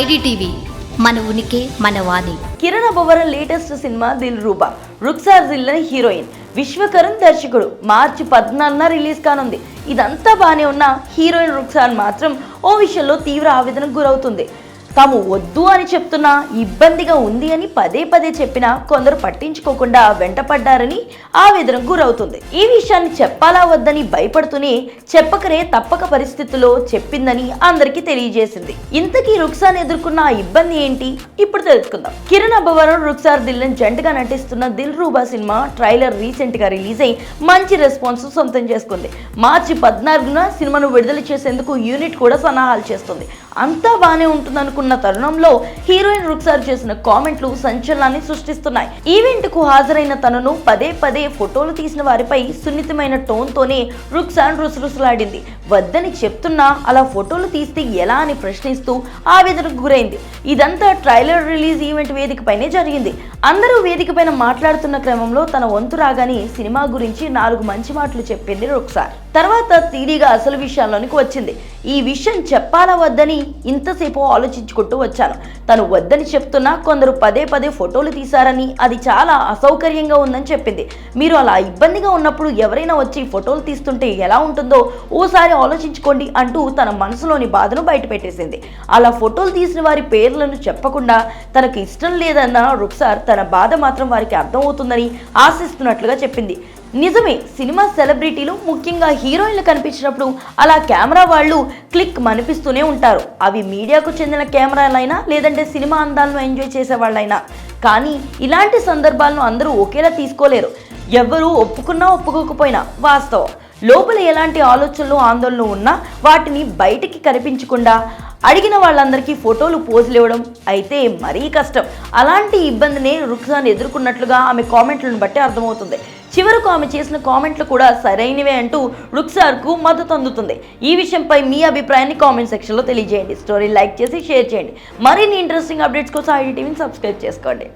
IDTV. మన ఉనికి మన వాణి. కిరణ్ అబ్బవరం లేటెస్ట్ సినిమా దిల్ రూబా రుక్సార్ జిల్లని హీరోయిన్. విశ్వకరణ్ దర్శకుడు. మార్చి పద్నాలుగున రిలీజ్ కానుంది. ఇదంతా బాగానే ఉన్న హీరోయిన్ రుక్సార్ మాత్రం ఓ విషయంలో తీవ్ర ఆవేదనకు గురవుతుంది. తాము వద్దు అని చెప్తున్నా ఇబ్బందిగా ఉంది అని పదే పదే చెప్పినా కొందరు పట్టించుకోకుండా వెంటపడ్డారని ఆవేదనకు గురవుతుంది. ఈ విషయాన్ని చెప్పాలా వద్దని భయపడుతూనే చెప్పకరే తప్పక పరిస్థితుల్లో చెప్పిందని అందరికీ తెలియజేసింది. ఇంతకీ రుక్సాన్ ఎదుర్కొన్న ఆ ఇబ్బంది ఏంటి? ఇప్పుడు తెలుసుకుందాం. కిరణ్ అబ్బవరం రుక్సార్ దిల్లన్ జంటగా నటిస్తున్న దిల్ రూబా సినిమా ట్రైలర్ రీసెంట్గా రిలీజ్ అయి మంచి రెస్పాన్స్ సొంతం చేసుకుంది. మార్చి పద్నాలుగున సినిమాను విడుదల చేసేందుకు యూనిట్ కూడా సన్నాహాలు చేస్తుంది. అంతా బానే ఉంటుందనుకున్న తరుణంలో హీరోయిన్ రుక్సార్ చేసిన కామెంట్లు సంచలనాన్ని సృష్టిస్తున్నాయి. ఈవెంట్కు హాజరైన తనను పదే పదే ఫోటోలు తీసిన వారిపై సున్నితమైన టోన్ తోనే రుక్సాన్ రుసరుసలాడింది. వద్దని చెప్తున్నా అలా ఫోటోలు తీస్తే ఎలా అని ప్రశ్నిస్తూ ఆవేదనకు గురైంది. ఇదంతా ట్రైలర్ రిలీజ్ ఈవెంట్ వేదికపైనే జరిగింది. అందరూ వేదికపైన మాట్లాడుతున్న క్రమంలో తన వంతు రాగానే సినిమా గురించి నాలుగు మంచి మాటలు చెప్పింది రుక్సార్ తర్వాత తీరిగా అసలు విషయాల్లోనికి వచ్చింది. ఈ విషయం చెప్పాలా వద్దని ఇంతసేపు ఆలోచించుకుంటూ వచ్చాను. తను వద్దని చెప్తున్నా కొందరు పదే పదే ఫోటోలు తీశారని అది చాలా అసౌకర్యంగా ఉందని చెప్పింది. మీరు అలా ఇబ్బందిగా ఉన్నప్పుడు ఎవరైనా వచ్చి ఫోటోలు తీస్తుంటే ఎలా ఉంటుందో ఓసారి ఆలోచించుకోండి అంటూ తన మనసులోని బాధను బయటపెట్టేసింది. అలా ఫోటోలు తీసిన వారి పేర్లను చెప్పకుండా తనకు ఇష్టం లేదన్న రుక్సార్ తన బాధ మాత్రం వారికి అర్థమవుతుందని ఆశిస్తున్నట్లుగా చెప్పింది. నిజమే సినిమా సెలబ్రిటీలు ముఖ్యంగా హీరోయిన్లు కనిపించినప్పుడు అలా కెమెరా వాళ్ళు క్లిక్ మనిపిస్తూనే ఉంటారు. అవి మీడియాకు చెందిన కెమెరాలైనా లేదంటే సినిమా అందాలను ఎంజాయ్ చేసే వాళ్ళైనా కానీ ఇలాంటి సందర్భాలను అందరూ ఒకేలా తీసుకోలేరు. ఎవ్వరూ ఒప్పుకున్నా ఒప్పుకోకపోయినా వాస్తవం. లోపల ఎలాంటి ఆలోచనలు ఆందోళనలు ఉన్నా వాటిని బయటికి కనిపించకుండా అడిగిన వాళ్ళందరికీ ఫోటోలు పోజులు ఇవ్వడం అయితే మరీ కష్టం. అలాంటి ఇబ్బందిని రుక్సాన్ ఎదుర్కొన్నట్లుగా ఆమె కామెంట్లను బట్టి అర్థమవుతుంది. చివరకు ఆమె చేసిన కామెంట్లు కూడా సరైనవే అంటూ రుక్సార్కు మద్దతు అందుతుంది. ఈ విషయంపై మీ అభిప్రాయాన్ని కామెంట్ సెక్షన్లో తెలియజేయండి. స్టోరీ లైక్ చేసి షేర్ చేయండి. మరిన్ని ఇంట్రెస్టింగ్ అప్డేట్స్ కోసం ఐడి టీవీని సబ్స్క్రైబ్ చేసుకోండి.